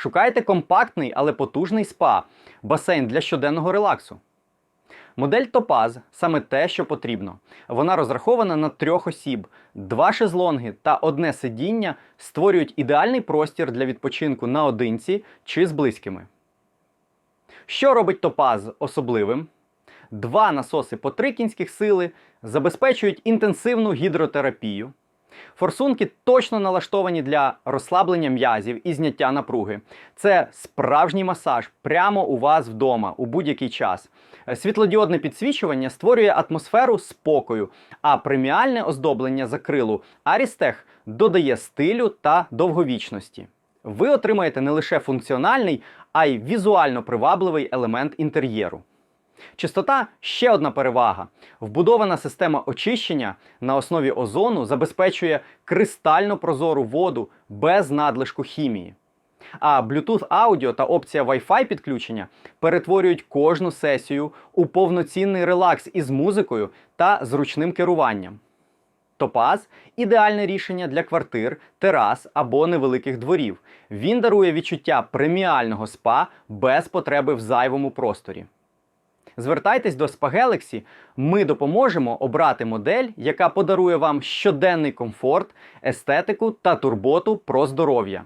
Шукаєте компактний, але потужний спа, басейн для щоденного релаксу. Модель Topaz саме те, що потрібно. Вона розрахована на трьох осіб. Два шезлонги та одне сидіння створюють ідеальний простір для відпочинку наодинці чи з близькими. Що робить Topaz особливим? Два насоси по три кінських сили забезпечують інтенсивну гідротерапію. Форсунки точно налаштовані для розслаблення м'язів і зняття напруги. Це справжній масаж прямо у вас вдома у будь-який час. Е, Світлодіодне підсвічування створює атмосферу спокою, а преміальне оздоблення закрилу Aristech додає стилю та довговічності. Ви отримаєте не лише функціональний, а й візуально привабливий елемент інтер'єру. Чистота ще одна перевага. Вбудована система очищення на основі озону забезпечує кристально прозору воду без надлишку хімії. А Bluetooth аудіо та опція Wi-Fi підключення перетворюють кожну сесію у повноцінний релакс із музикою та зручним керуванням. Топаз ідеальне рішення для квартир, терас або невеликих дворів. Він дарує відчуття преміального спа без потреби в зайвому просторі. Звертайтесь до Spa ми допоможемо обрати модель, яка подарує вам щоденний комфорт, естетику та турботу про здоров'я.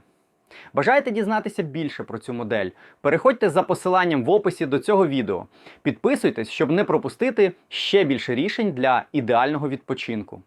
Бажаєте дізнатися більше про цю модель? Переходьте за посиланням в описі до цього відео. Підписуйтесь, щоб не пропустити ще більше рішень для ідеального відпочинку.